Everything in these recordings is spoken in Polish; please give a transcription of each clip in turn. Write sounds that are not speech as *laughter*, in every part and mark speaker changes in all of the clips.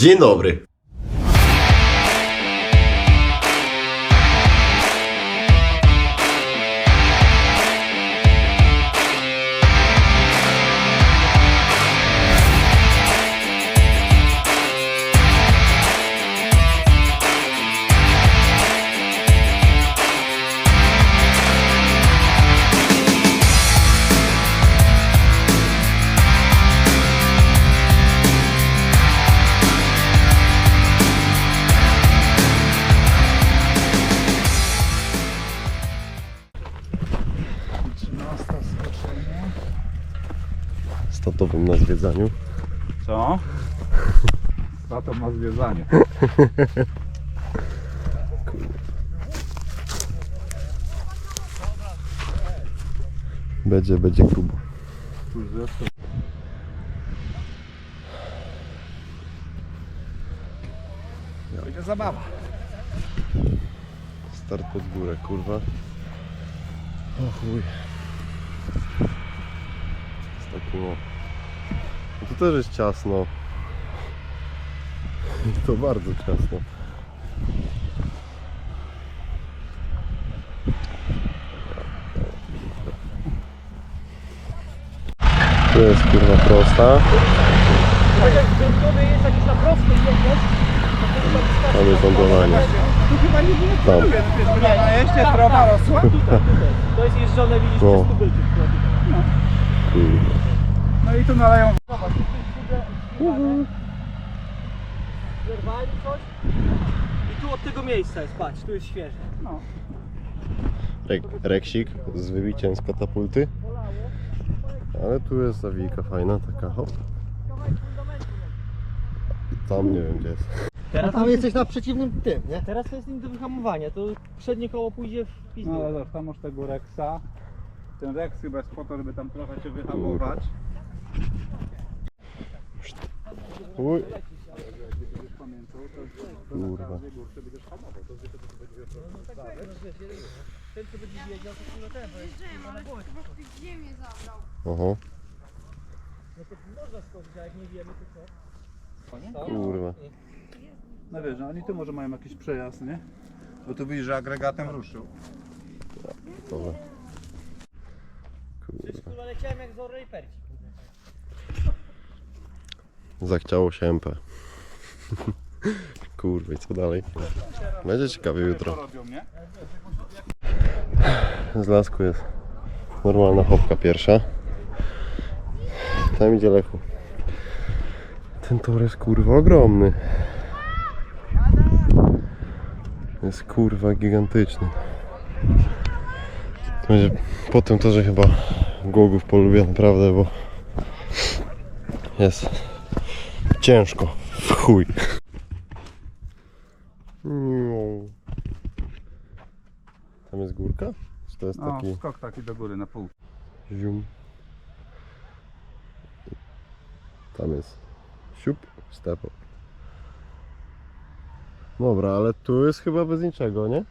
Speaker 1: Dzień dobry. Zwiedzaniu.
Speaker 2: Co? Za to ma zwiedzanie.
Speaker 1: Będzie, będzie grubo.
Speaker 2: Będzie zabawa.
Speaker 1: Start pod górę, kurwa. O chuj. Jest taki no. No tu też jest ciasno. I *laughs* to bardzo ciasno. Tu jest kurwa prosta. Tam jest lądowanie. Tam.
Speaker 2: A jeszcze trawa rosła? *laughs*
Speaker 3: To jest jeżdżone, widzisz,
Speaker 1: No.
Speaker 3: przez tubylczyk.
Speaker 1: Kurwa.
Speaker 2: No i tu naleją.
Speaker 3: Zerwali coś i tu od tego miejsca jest, patrz, tu jest świeże.
Speaker 2: No.
Speaker 1: Rek, reksik z wybiciem z katapulty. Ale tu jest zawijka fajna, taka hop. I tam nie wiem gdzie jest.
Speaker 4: A
Speaker 3: Teraz,
Speaker 4: tam jesteś na przeciwnym tym, nie?
Speaker 3: teraz to jest nie do wyhamowania, to przednie koło pójdzie w pizdu.
Speaker 2: No ale zobacz, tam masz tego Rexa. Ten Rex chyba jest po to, żeby tam trochę cię wyhamować.
Speaker 1: Uj,
Speaker 2: Jakbyś pamiętał, to to na
Speaker 1: Kurwa.
Speaker 3: Ten, co będzie wiedział, to chyba ten, bo jest chyba na głowie.
Speaker 5: ziemię zabrał.
Speaker 1: oho,
Speaker 3: No to można skoczyć, a jak nie wiemy, to co?
Speaker 1: Kurwa.
Speaker 2: No wiesz, no oni tu może mają jakiś przejazd, nie? Bo tu widzisz, że agregatem ruszył.
Speaker 1: Dobra.
Speaker 3: Przecież
Speaker 1: Kurwa.
Speaker 3: kurwa leciałem jak z Orlej Perci.
Speaker 1: Zachciało się MP. *laughs* Kurwa, co dalej? Będzie ciekawie jutro. Z lasku jest normalna hopka pierwsza. Tam idzie Lechu. Ten tor jest kurwa ogromny. Jest kurwa gigantyczny. Będzie po tym torze chyba Głogów polubię naprawdę, bo jest ciężko. W chuj. Tam jest górka? Czy to jest
Speaker 2: No,
Speaker 1: taki...
Speaker 2: skok taki do góry na pół.
Speaker 1: Zium. Tam jest siup, step up. Dobra, ale tu jest chyba bez niczego, nie?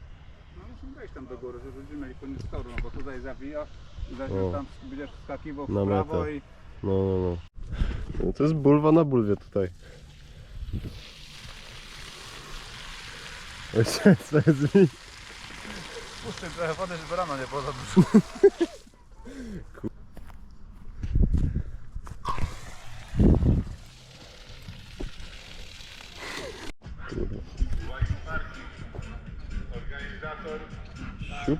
Speaker 2: No musimy wejść tam do góry, żeby mieli koniec toru, no bo tutaj zawijasz i zaś
Speaker 1: O.
Speaker 2: tam będziesz wskakiwał w
Speaker 1: Na
Speaker 2: prawo
Speaker 1: metę.
Speaker 2: i
Speaker 1: No, no, no. No to jest bulwa na bulwie tutaj. Ojciec, co jest mi?
Speaker 2: puszczę trochę wody, żeby rano nie było za dużo.
Speaker 1: Siup.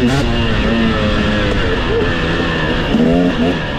Speaker 1: Mm-hmm.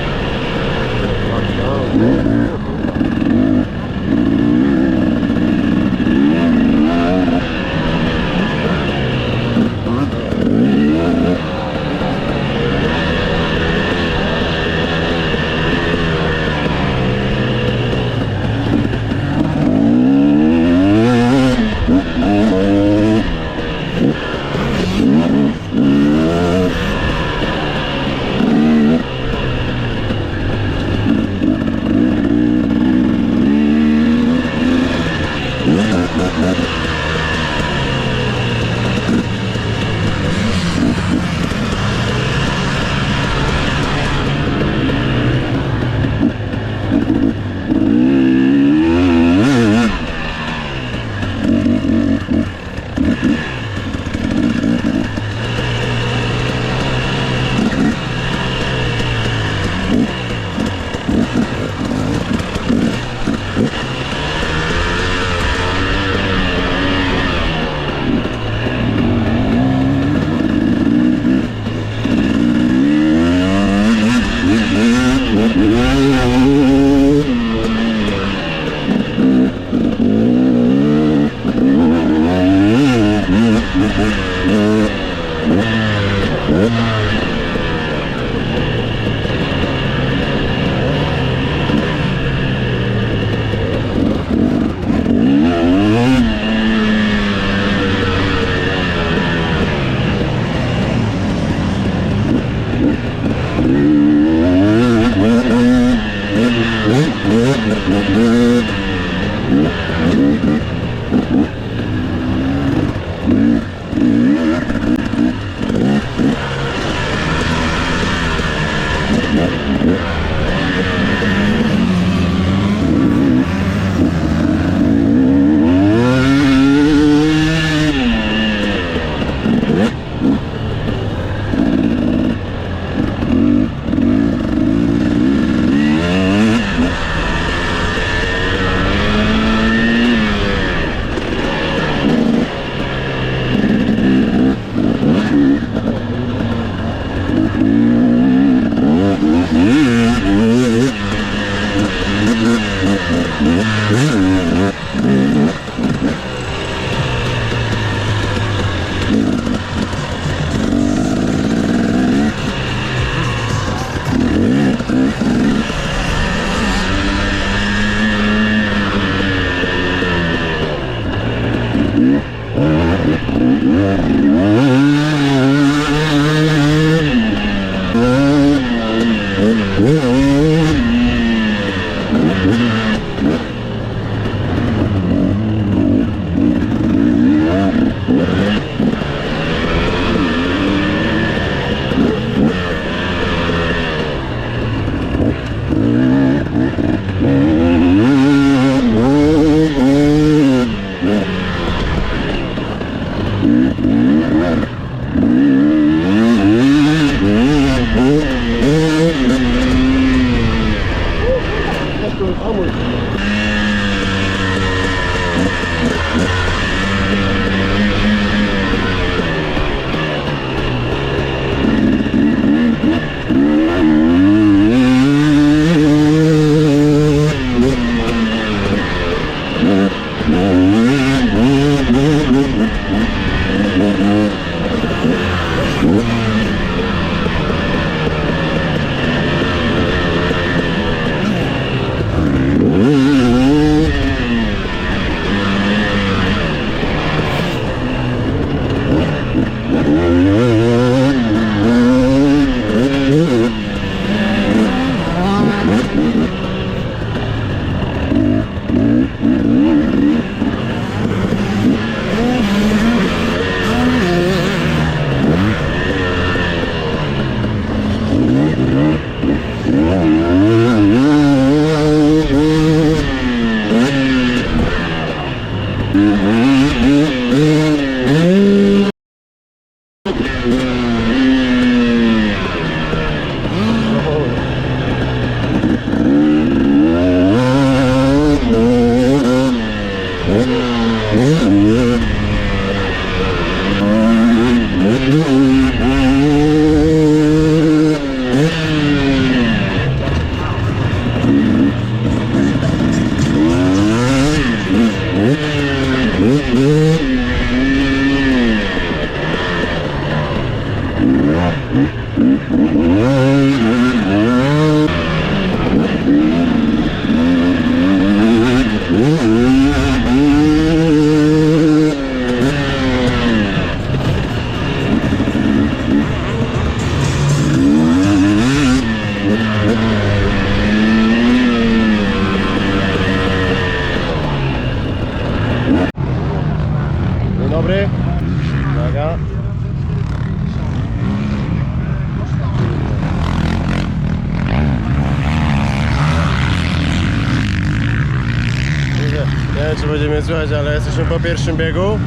Speaker 1: Słychać, ale jesteśmy po pierwszym biegu.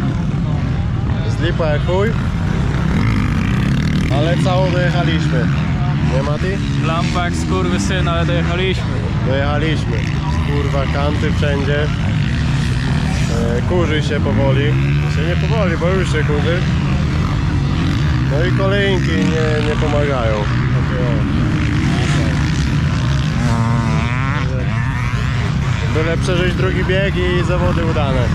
Speaker 1: Z lipa jak chuj. Ale całą dojechaliśmy. Nie Mati?
Speaker 3: Lampa jak skurwysyn, ale dojechaliśmy.
Speaker 1: Dojechaliśmy. Kurwa, kanty wszędzie. E, kurzy się powoli. Się nie powoli, bo już się kurzy. No i kolejnki nie, nie pomagają. Takie o. Byle przeżyć drugi bieg i zawody udane.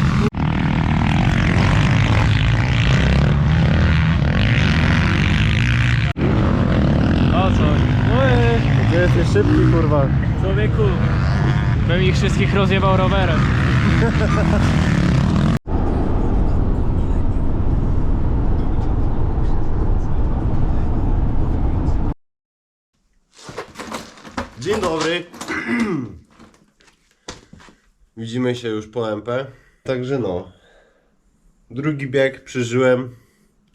Speaker 3: O co? Ojej,
Speaker 1: Ty jesteś szybki, kurwa.
Speaker 3: człowieku. Bym ich wszystkich rozjebał rowerem.
Speaker 1: Dzień dobry. Widzimy się już po MP. Także no. Drugi bieg przeżyłem.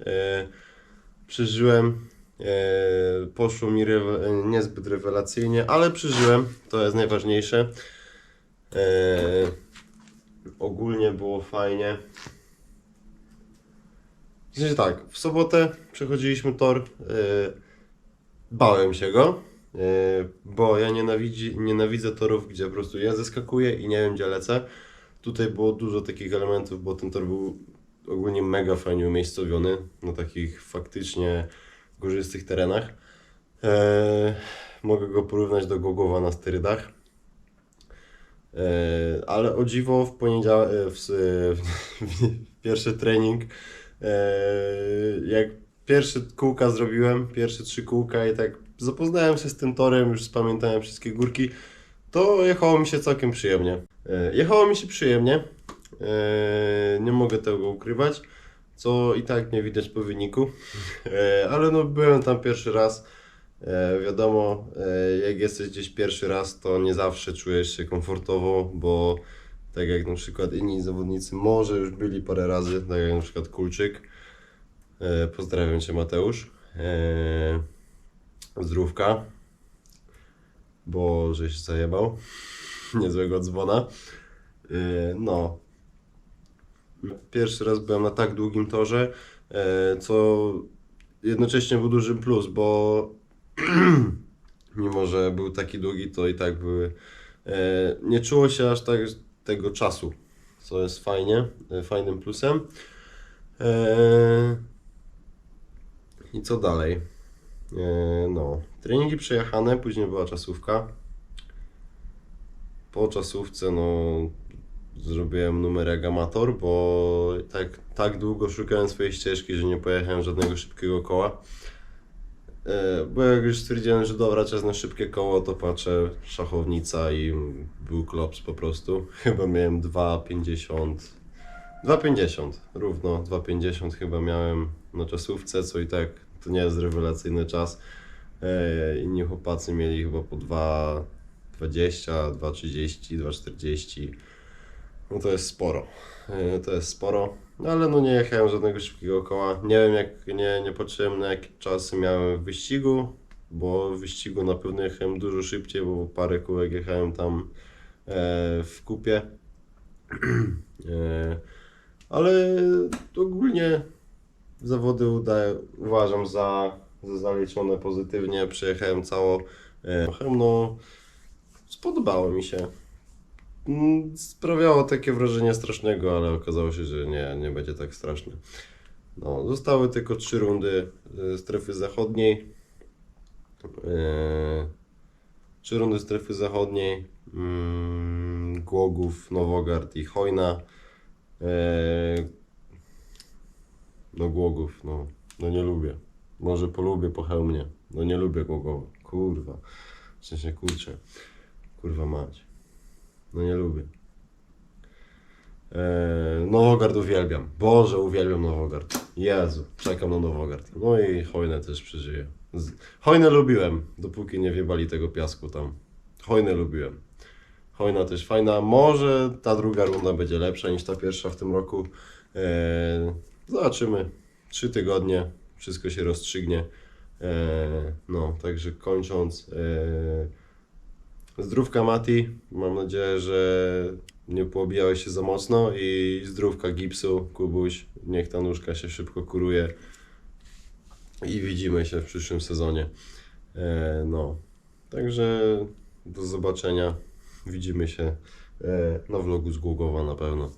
Speaker 1: E, przeżyłem. E, poszło mi rewe- niezbyt rewelacyjnie, ale przeżyłem. To jest najważniejsze. E, ogólnie było fajnie. W sensie tak, w sobotę przechodziliśmy tor. Bałem się go. Yy, bo ja nienawidzi, nienawidzę torów, gdzie po prostu ja zeskakuję i nie wiem gdzie lecę. Tutaj było dużo takich elementów, bo ten tor był ogólnie mega fajnie umiejscowiony na takich faktycznie górzystych terenach. Eee, mogę go porównać do Gogowa na sterydach. Eee, ale o dziwo w poniedziałek, w, w, *laughs* w pierwszy trening, eee, jak pierwsze kółka zrobiłem, pierwsze trzy kółka i tak zapoznałem się z tym torem, już spamiętałem wszystkie górki, to jechało mi się całkiem przyjemnie. E, Jechało mi się przyjemnie, e, nie mogę tego ukrywać, co i tak nie widać po wyniku, E, ale no byłem tam pierwszy raz, wiadomo, jak jesteś gdzieś pierwszy raz, to nie zawsze czujesz się komfortowo, bo tak jak na przykład inni zawodnicy może już byli parę razy, tak jak na przykład Kulczyk. Pozdrawiam Cię Mateusz. Zdrówka, bo żeś zajebał. *laughs* Niezłego dzwona. E, no. Pierwszy raz byłem na tak długim torze, e, co jednocześnie był duży plus, bo *clears throat* mimo, że był taki długi, to i tak były. E, nie czuło się aż tak tego czasu, co jest fajnie, fajnym plusem. I co dalej? E, no, treningi przejechane, później była czasówka. Po czasówce, no, zrobiłem numerek amator, bo tak, tak długo szukałem swojej ścieżki, że nie pojechałem żadnego szybkiego koła. E, Bo jak już stwierdziłem, że dobra, czas na szybkie koło, to patrzę, szachownica i był klops po prostu. *laughs* Chyba miałem 2,50. 2,50, równo 2,50 chyba miałem na czasówce, co i tak to nie jest rewelacyjny czas. Inni chłopacy mieli chyba po 2,20, 2,30, 2,40. No to jest sporo. E, To jest sporo. No ale no nie jechałem żadnego szybkiego koła. Nie wiem jak, nie, nie patrzyłem na jakie czasy miałem w wyścigu, bo w wyścigu na pewno jechałem dużo szybciej, bo parę kółek jechałem tam e, w kupie. *clears throat* e, ale ogólnie zawody udaję, uważam za, za zaliczone pozytywnie. Przejechałem cało. E, no, spodobało mi się. Mm, Sprawiało takie wrażenie strasznego, ale okazało się, że nie, nie będzie tak straszne. No, zostały tylko trzy rundy e, strefy zachodniej. E, Trzy rundy strefy zachodniej. Mm, Głogów, Nowogard i Hojna. No Głogów, no, no nie lubię. Może polubię po hełmie. No nie lubię Głogowa. Kurwa. W sensie kurczę. Kurwa mać. No nie lubię. Eee, Nowogard uwielbiam. Boże, uwielbiam Nowogard. Jezu, czekam na Nowogard. No i Hojnę też przeżyję. Z... Lubiłem, dopóki nie wiebali tego piasku tam. Hojnę lubiłem. Hojna też fajna. Może ta druga runda będzie lepsza niż ta pierwsza w tym roku. Eee, zobaczymy. Trzy tygodnie, wszystko się rozstrzygnie. Eee, no, także kończąc. Eee, Zdrówka Mati, mam nadzieję, że nie poobijałeś się za mocno i zdrówka gipsu, Kubuś, niech ta nóżka się szybko kuruje i widzimy się w przyszłym sezonie. E, no, także do zobaczenia, widzimy się e, na vlogu z Głogowa na pewno.